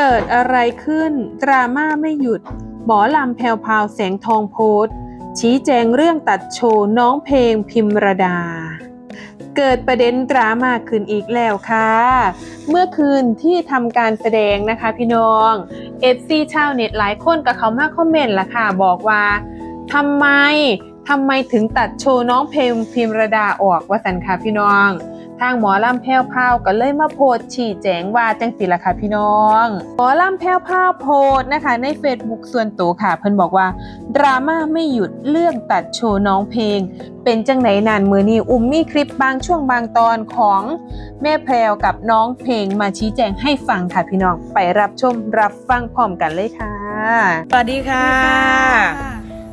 เกิดอะไรขึ้น ดราม่าไม่หยุด หมอลำแพวพราวแสงทองโพสชี้แจงเรื่องตัดโชว์น้องเพลงพิมรดา เกิดประเด็นดราม่าขึ้นอีกแล้วค่ะ เมื่อคืนที่ทำการแสดงนะคะพี่น้อง FC ชาวเน็ตหลายคนกับเขามาคอมเมนต์ละค่ะ บอกว่าทำไมทำไมถึงตัดโชว์น้องเพลงพิมรดาออกว่าสันค่ะพี่น้อง ทางหมอลำแพ้วพราวก็เลยมาโพสต์ชี้แจงว่าจังสิละค่ะพี่น้อง หมอลำแพ้วพราวโพสต์นะคะ ใน Facebook ส่วนตัวค่ะ เพิ่นบอกว่า ดราม่าไม่หยุดเรื่องตัดโชว์น้องเพลง เป็นจังไหนนานมือนี้อุ้มมีคลิปบางช่วงบางตอนของแม่แพรวกับน้องเพลงมาชี้แจงให้ฟังค่ะพี่น้องไปรับชมรับฟังพร้อมกันเลยค่ะ สวัสดีค่ะ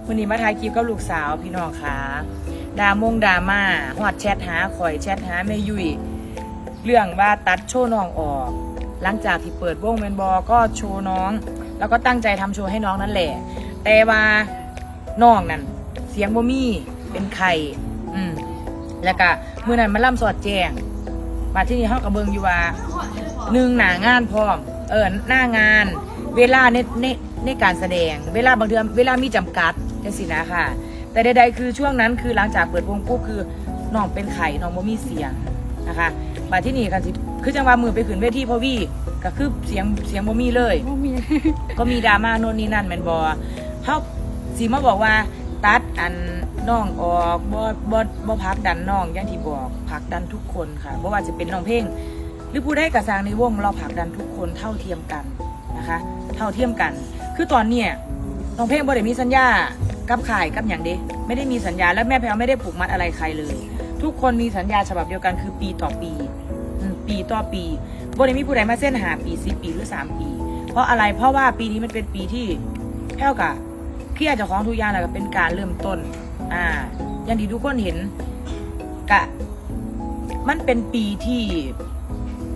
วันนี้มาถ่ายคลิปกับลูกสาวพี่น้องค่ะ ดามงดาม่าหอดแชทหาข่อยแชทหาแม่ยุยเรื่องว่าตัดโชว์น้องออก หลังจากที่เปิดวงเมนบอก็โชว์น้อง แล้วก็ตั้งใจทำโชว์ให้น้องนั่นแหละ แต่ว่าน้องนั่นเสียงบ่มีเป็นไข่อืมแล้วก็มือนั้นมาล่ำสอดแจงมาที่นี่เฮากับเบิงอยู่ว่าหนึ่งหนางานพร้อม เออหน้างาน เวลาในในในการแสดง เวลาบางเดือนเวลามีจำกัดจังสินะค่ะ แต่ใดๆคือช่วงนั้นคือหลังจากเปิดวงปุ๊บคือน้องเป็นไข่น้องบ่มีเสียงนะคะมาที่นี่กันสิคือจังว่ามือไปขึ้นเวทีพอวี่ก็คือเสียงเสียงบ่มีเลยก็มีดราม่าโน่นนี่นั่นแมนบอเขาสีมาบอกว่าตัดอันน้องออกบ่บ่บ่พักดันน้องอย่างที่บอกผลักดันทุกคนค่ะบ่ว่าจะเป็นน้องเพลงหรือผู้ได้กระสร้างในวงเราผลักดันทุกคนเท่าเทียมกันนะคะ เท่าเทียมกัน คือตอนเนี้ยน้องเพลงบ่ได้มีสัญญา กับข่ายกับอย่างเดไม่ได้มีสัญญาและแม่แพลวไม่ได้ผูกมัดอะไรใครเลย ทุกคนมีสัญญาฉบับเดียวกันคือปีต่อปีปีต่อปีบ่ได้มีผู้ใดมาเส้นหาปีสิปีหรือสามปี เพราะอะไรเพราะว่าปีนี้มันเป็นปีที่แพ้วกะเครียดจ้าของทุกอย่างแล้วก็เป็นการเริ่มต้น อ่า อย่างที่ทุกคนเห็นกะมันเป็นปีที่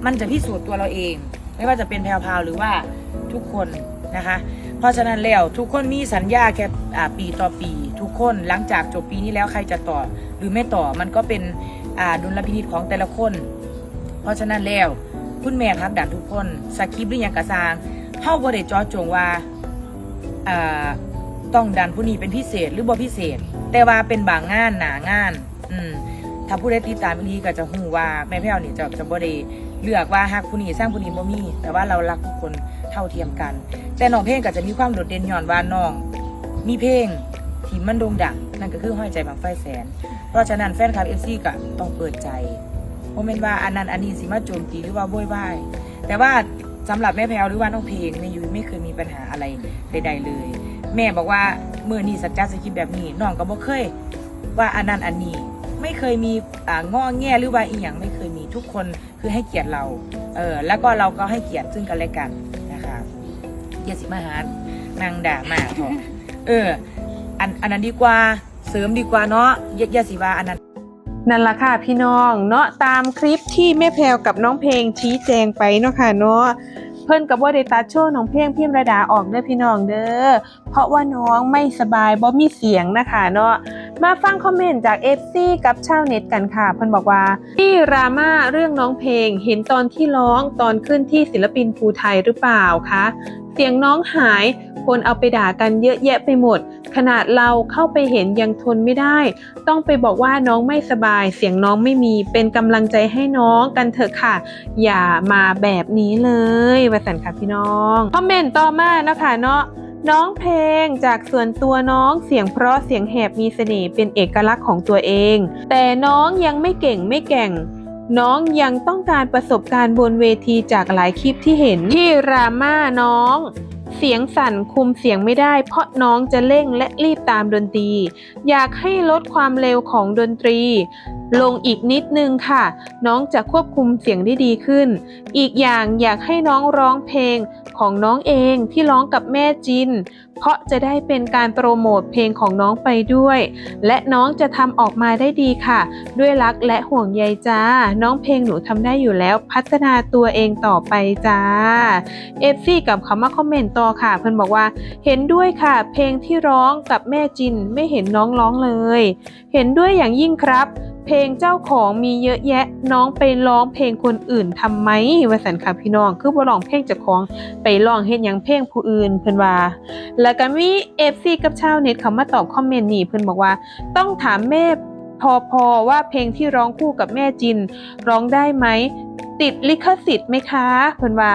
มันจะพิสูจน์ตัวเราเอง ไม่ว่าจะเป็นแพรวพาวหรือว่าทุกคนนะคะ เพราะฉะนั้นแล้วทุกคนมีสัญญาแค่ปีต่อปี ทุกคนหลังจากจบปีนี้แล้วใครจะต่อหรือไม่ต่อมันก็เป็นดุลพินิจของแต่ละคน เพราะฉะนั้นแล้วคุณแม่ครับดันทุกคนสคริปต์หรือยังกระซางเฮาบ่ได้จอจงว่าต้องดันผู้นี้เป็นพิเศษหรือบ่พิเศษ แต่ว่าเป็นบางงานหนางาน อืมถ้าผู้ใดติดตามอีหลีก็จะฮู้ว่าแม่แพ้วนี่จะจะบ่ได้เลือกว่าฮักผู้นี้สร้างผู้นี้บ่มี แต่ว่าเรารักทุกคน ท่าเทียมกัน แต่น้องเพลงก็จะมีความโดดเด่นย้อนว่าน้องมีเพลงที่มันโด่งดังนั่นก็คือห้อยใจบางไฟแสน เพราะฉะนั้นแฟนคลับ FC ก็ต้องเปิดใจบ่แม่นว่าอันนั้นอันนี้สิมาโจมตีหรือว่าโวยวายแต่ว่าสำหรับแม่แพรวหรือว่าน้องเพลงแม่ยุ้ยไม่เคยมีปัญหาอะไรใดๆเลย แม่บอกว่าเมื้อนี้สัจจะสคริปแบบนี้น้องก็บ่เคยว่าอันนั้นอันนี้ไม่เคยมีอ่างอแง่หรือว่าอีหยังไม่เคยมีทุกคนคือให้เกียรติเราเออแล้วก็เราก็ให้เกียรติซึ่งกันและกัน อย่าสิมาหานางด่ามากพอเออ อันอันนั้นดีกว่าเสริมดีกว่าเนาะอย่าอย่าสิว่าอันนั้น นั่นละค่ะพี่น้องเนาะตามคลิปที่แม่แพรวกับน้องเพลงชี้แจงไปเนาะค่ะเนาะเพิ่นกับว่าได้ตัดโชว์น้องเพลงพิมระดาออกเด้อพี่น้องเด้อเพราะว่าน้องไม่สบายบ่มีเสียงนะคะเนาะ มาฟังคอมเมนต์จาก FC กับชาวเน็ตกันค่ะ เพิ่นบอกว่าที่ราม่าเรื่องน้องเพลง เห็นตอนที่ร้องตอนขึ้นที่ศิลปินภูไทยหรือเปล่าคะเสียงน้องหายคนเอาไปด่ากันเยอะแยะไปหมด ขนาดเราเข้าไปเห็นยังทนไม่ได้ ต้องไปบอกว่าน้องไม่สบาย เสียงน้องไม่มีเป็นกำลังใจให้น้องกันเถอะค่ะ อย่ามาแบบนี้เลยว่าสันค่ะพี่น้องคอมเมนต์ต่อมานะคะเนาะ น้องเพลงจากส่วนตัวน้องเสียงเพราะเสียงแหบมีเสน่ห์เป็นเอกลักษณ์ของตัวเอง แต่น้องยังไม่เก่งไม่แก่ง น้องยังต้องการประสบการณ์บนเวทีจากหลายคลิปที่เห็นที่ราม่าน้องเสียงสั่นคุมเสียงไม่ได้เพราะน้องจะเร่งและรีบตามดนตรี อยากให้ลดความเร็วของดนตรี ลงอีกนิดนึงค่ะ น้องจะควบคุมเสียงได้ดีขึ้น อีกอย่างอยากให้น้องร้องเพลง ของน้องเองที่ร้องกับแม่จิน เพราะจะได้เป็นการโปรโมทเพลงของน้องไปด้วย และน้องจะทำออกมาได้ดีค่ะ ด้วยรักและห่วงใยจ้า น้องเพลงหนูทำได้อยู่แล้วพัฒนาตัวเองต่อไปจ้าเอฟซี่กับคำว่าคอมเมนต์ต่อค่ะ เพิ่อนบอกว่า เห็นด้วยค่ะ เพลงที่ร้องกับแม่จินไม่เห็นน้องร้องเลย เห็นด้วยอย่างยิ่งครับ เพลงเจ้าของมีเยอะแยะน้องไปร้องเพลงคนอื่นทำไมว่าสันค่ะพี่น้องคือบ่ร้องเพลงเจ้าของไปร้องเฮ็ดหยังเพลงผู้อื่นเพิ่นว่า แล้วก็มี FC กับชาวเน็ตเขามาตอบคอมเมนต์นี่เพิ่นบอกว่า ต้องถามแม่พอพอว่าเพลงที่ร้องคู่กับแม่จิน ร้องได้ไหมติดลิขสิทธิ์ไหมคะเพิ่นว่า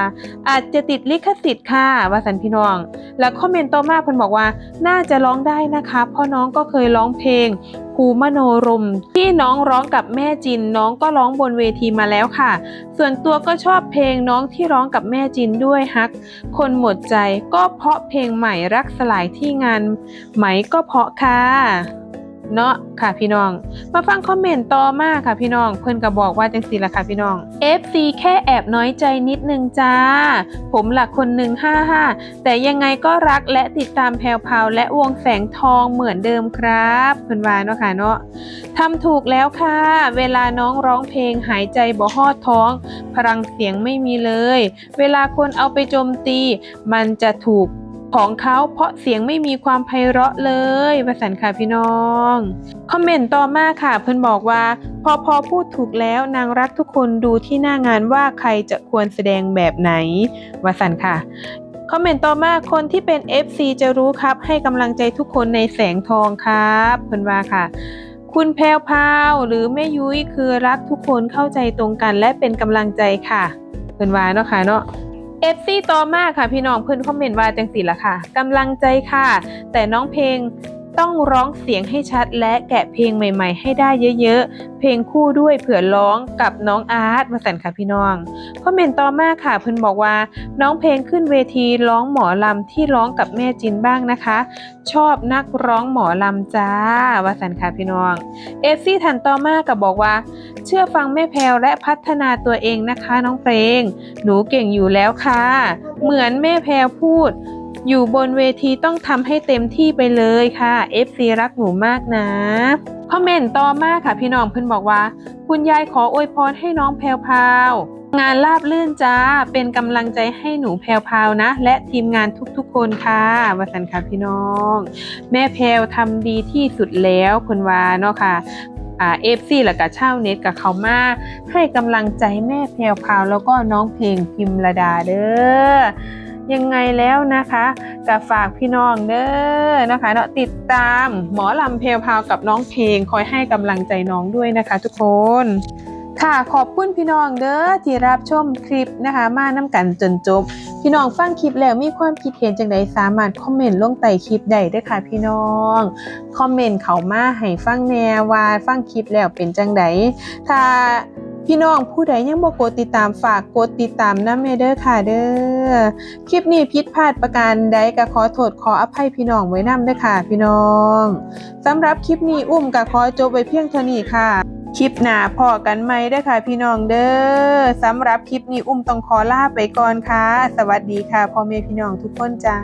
อาจจะติดลิขสิทธิ์ค่ะว่าสันพี่น้อง แล้วคอมเมนต์ต่อมาเพิ่นบอกว่า น่าจะร้องได้นะคะเพราะน้องก็เคยร้องเพลงภูมโนรม ที่น้องร้องกับแม่จิน น้องก็ร้องบนเวทีมาแล้วค่ะ ส่วนตัวก็ชอบเพลงน้องที่ร้องกับแม่จินด้วยฮัก คนหมดใจก็เพราะเพลงใหม่รักสลายที่งานไหมก็เพราะค่ะ เนาะค่ะพี่น้อง มาฟังคอมเมนต์ต่อมาค่ะพี่น้อง เพิ่อนก็บอกว่าจังสีละค่ะพี่น้อง FC แค่แอบน้อยใจนิดนึงจ้า ผมหลักคนหนึ่ง55แต่ยังไงก็รักและติดตามแพรวพาวและวงแสงทองเหมือนเดิมครับเพิ่อนว่าเนาะค่ะเนาะทำถูกแล้วค่ะ เวลาน้องร้องเพลงหายใจบ่ฮอดท้อง พลังเสียงไม่มีเลย เวลาคนเอาไปโจมตี มันจะถูก ของเขาเพราะเสียงไม่มีความไพเราะเลยประสันค่ะพี่น้อง คอมเมนต์ต่อมาค่ะ เพิ่อนบอกว่า พอพอพูดถูกแล้วนางรักทุกคนดูที่หน้างานว่าใครจะควรแสดงแบบไหนวสันค่ะคอมเมนต์ต่อมาคนที่เป็น FC จะรู้ครับ ให้กำลังใจทุกคนในแสงทองครับเพิ่อนว่าค่ะคุณแพรวพาวหรือแม่ยุ้ยคือรักทุกคนเข้าใจตรงกันและเป็นกำลังใจค่ะเพิ่นว่าเนาะค่ะเนาะ เอฟซีต่อมาค่ะพี่น้องเพื่อนคอมเมนต์ว่าจังสีละค่ะกำลังใจค่ะ แต่น้องเพลง ต้องร้องเสียงให้ชัดและแกะเพลงใหม่ ๆ ให้ได้เยอะๆ เพลงคู่ด้วยเผื่อร้องกับน้องอาร์ตมาสันค่ะพี่น้องคอมเมนต์ต่อมาค่ะเพิ่นบอกว่า น้องเพลงขึ้นเวทีร้องหมอลำที่ร้องกับแม่จินบ้างนะคะ ชอบนักร้องหมอลำจ้าวาสันค่ะพี่น้องเอฟซี่ทันต่อมากับบอกว่า เชื่อฟังแม่แพลและพัฒนาตัวเองนะคะ น้องเพลง หนูเก่งอยู่แล้วค่ะ เหมือนแม่แพลพูด อยู่บนเวทีต้องทำให้เต็มที่ไปเลยค่ะ FC รักหนูมากนะคอมเมนต์ต่อมาค่ะพี่น้องเพิ่นบอกว่า คุณยายขออวยพรให้น้องแพลวพาวงานราบลื่นจ้า เป็นกำลังใจให้หนูแพลวพาวนะ และทีมงานทุกๆคนค่ะวาสันค่ะพี่น้อง แม่แพลวทำดีที่สุดแล้วคุณวาเนาะค่ะอ่าเอฟซีแล้วก็ชาวเน็ตกับเขามาให้กำลังใจแม่แพรวพาวแล้วก็น้องเพลงพิมระดาเด้อ ยังไงแล้วนะคะก็ฝากพี่น้องเด้อนะคะเนาะติดตามหมอลำเพรวพาวกับน้องเพลงคอยให้กำลังใจน้องด้วยนะคะ ทุกคนค่ะขอบคุณพี่น้องเด้อที่รับชมคลิปนะคะ มาน้ำกันจนจบ พี่น้องฟังคลิปแล้วมีความคิดเห็นจังใดสามารถคอมเมนต์ลงใต้คลิปได้ด้อค่ะพี่น้องคอมเมนต์เขามาให้ฟังแน่ว่าฟังคลิปแล้วเป็นจังใดถ้า พี่น้องผู้ใดยังบ่กดติดตามฝากกดติดตามนะแม่เด้อค่ะเด้อคลิปนี้ผิดพลาดประการใดก็ขอโทษขออภัยพี่น้องไว้นำด้อค่ะ พี่น้องสำหรับคลิปนี้อุ้มก็ขอจบไว้เพียงเท่านี้ค่ะคลิปหน้าพอกันไหมเด้ค่ะ พี่น้องเด้อสำหรับคลิปนี้อุ้มต้องขอลาไปก่อนค่ะ สวัสดีค่ะพ่อแม่พี่น้องทุกคนจ้า